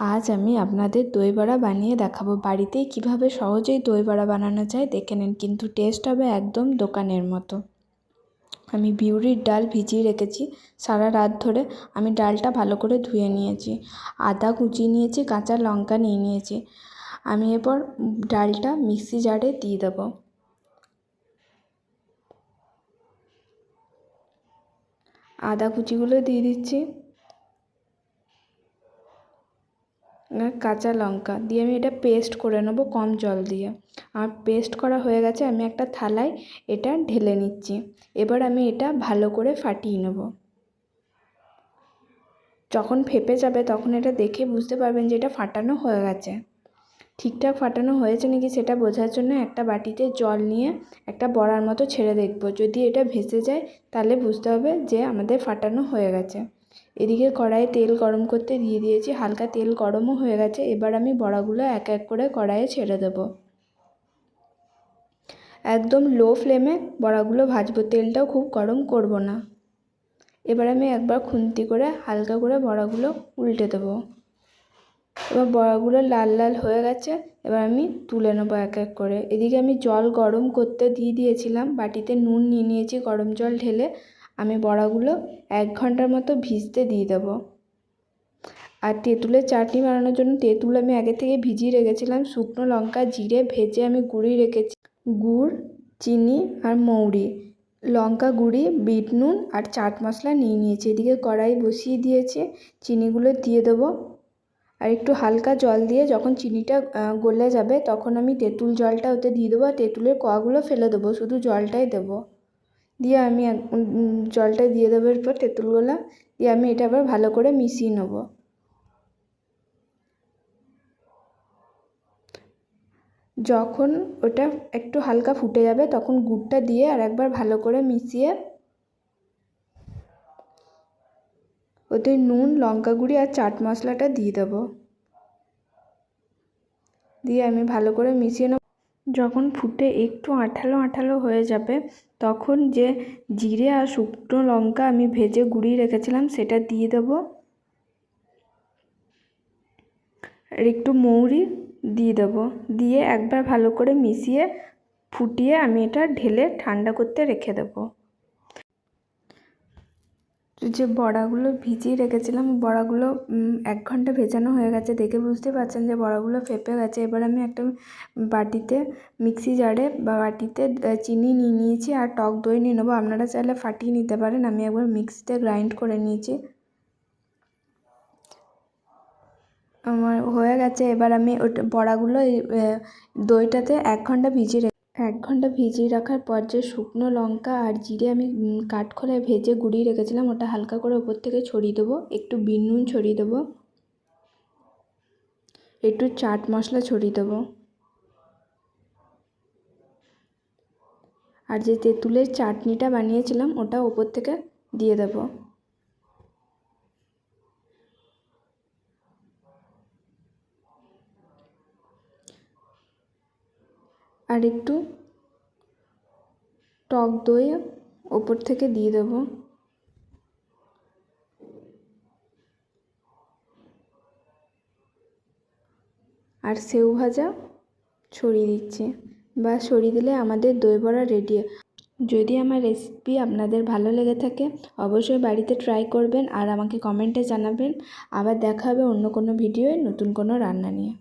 আজ আমি আপনাদের দই বড়া বানিয়ে দেখাবো। বাড়িতে কীভাবে সহজেই দই বড়া বানানো যায় দেখে নিন, কিন্তু টেস্ট হবে একদম দোকানের মতো। আমি বিউরির ডাল ভিজিয়ে রেখেছি সারা রাত ধরে। আমি ডালটা ভালো করে ধুয়ে নিয়েছি, আদা কুচিয়ে নিয়েছি, কাঁচা লঙ্কা নিয়ে নিয়েছি। আমি এরপর ডালটা মিক্সি জারে দিয়ে দেবো। আদা কুচিগুলো দিয়ে দিচ্ছি। কাঁচা লঙ্কা দিয়ে আমি এটা পেস্ট করে নেব কম জল দিয়ে। আমার পেস্ট করা হয়ে গেছে, আমি একটা থালায় এটা ঢেলে নিচ্ছি। এবার আমি এটা ভালো করে ফাটিয়ে নেব। যখন ফেপে যাবে তখন এটা দেখে বুঝতে পারবেন যে এটা ফাটানো হয়ে গেছে। ঠিকঠাক ফাটানো হয়েছে নাকি সেটা বোঝার জন্য একটা বাটিতে জল নিয়ে একটা বড়ার মতো ছেড়ে দেখব। যদি এটা ভেসে যায় তাহলে বুঝতে হবে যে আমাদের ফাটানো হয়ে গেছে। এদিকে কড়াইয়ে তেল গরম করতে দিয়ে দিয়েছি, হালকা তেল গরমও হয়ে গেছে, এবার আমি বড়াগুলো এক এক করে কড়াইয়ে ছেড়ে দেবো। একদম লো ফ্লেমে বড়াগুলো ভাজবো, তেলটাও খুব গরম করব না। এবার আমি একবার খুন্তি করে হালকা করে বড়াগুলো উল্টে দেবো। এবার বড়াগুলো লাল লাল হয়ে গেছে, এবার আমি তুলে নেব এক এক করে। এদিকে আমি জল গরম করতে দিয়ে দিয়েছিলাম, বাটিতে নুন নিয়ে নিয়েছি, গরম জল ঢেলে আমি বড়াগুলো এক ঘণ্টার মতো ভিজতে দিয়ে দেবো। আর তেঁতুলের চাটনি বানানোর জন্য তেঁতুল আমি আগে থেকে ভিজিয়ে রেখেছিলাম। শুকনো লঙ্কা, জিরে ভেজে আমি গুঁড়িয়ে রেখেছি। গুড়, চিনি আর মৌরি, লঙ্কা গুঁড়ি, বিট নুন আর চাট মশলা নিয়ে নিয়েছি। এদিকে কড়াই বসিয়ে দিয়েছি, চিনিগুলো দিয়ে দেবো। আর একটু হালকা জল দিয়ে যখন চিনিটা গলে যাবে তখন আমি তেঁতুল জলটা ওতে দিয়ে দেবো। আর তেঁতুলের কোয়াগুলো ফেলে দেবো, শুধু জলটাই দেবো। দিয়ে আমি জলটা দিয়ে দেবো এরপর তেঁতুলগুলো, দিয়ে আমি এটা আবার ভালো করে মিশিয়ে নেব। যখন ওটা একটু হালকা ফুটে যাবে, তখন গুড়টা দিয়ে আর একবার ভালো করে মিশিয়ে ওতে নুন, লঙ্কা গুঁড়ি আর চাট মশলাটা দিয়ে দেবো। দিয়ে আমি ভালো করে মিশিয়ে নেব। যখন ফুটে একটু আঠালো আঠালো হয়ে যাবে, তখন যে জিরে আর শুকনো লঙ্কা আমি ভেজে গুঁড়িয়ে রেখেছিলাম, সেটা দিয়ে দেব। আর একটু মৌরি দিয়ে দেবো। দিয়ে একবার ভালো করে মিশিয়ে ফুটিয়ে আমি এটা ঢেলে ঠান্ডা করতে রেখে দেবো। যে বড়াগুলো ভিজিয়ে রেখেছিলাম, বড়াগুলো এক ঘণ্টা ভেজানো হয়ে গেছে দেখে বুঝতে পারছেন যে বড়াগুলো ফেপে গেছে। এবার আমি একটা বাটিতে মিক্সি জারে বা বাটিতে চিনি নিয়ে নিয়েছি আর টক দই নিয়ে নেব। আপনারা চাইলে ফাটিয়ে নিতে পারেন। আমি একবার মিক্সিতে গ্রাইন্ড করে নিয়েছি। আমার হয়ে গেছে। এবার আমি ওটা বড়াগুলো দইটাতে এক ঘণ্টা ভিজিয়ে এক ঘণ্টা ভিজিয়ে রাখার পর যে শুকনো লঙ্কা আর জিরে আমি কাঠখোলায় ভেজে গুঁড়িয়ে রেখেছিলাম, ওটা হালকা করে ওপর থেকে ছড়িয়ে দেবো, একটু বিট নুন ছড়িয়ে দেবো, একটু চাট মশলা ছড়িয়ে দেবো। আর যে তেঁতুলের চাটনিটা বানিয়েছিলাম, ওটা ওপর থেকে দিয়ে দেবো। আর একটু টক দই ওপর থেকে দিয়ে দেবো। আর সেউ ভাজা ছড়িয়ে দিচ্ছি বা ছড়িয়ে দিলে আমাদের দই বড়া রেডি যদি আমার রেসিপি আপনাদের ভালো লেগে থাকে, অবশ্যই বাড়িতে ট্রাই করবেন আর আমাকে কমেন্টে জানাবেন। আবার দেখা হবে অন্য কোনো ভিডিওয় নতুন কোনো রান্না নিয়ে।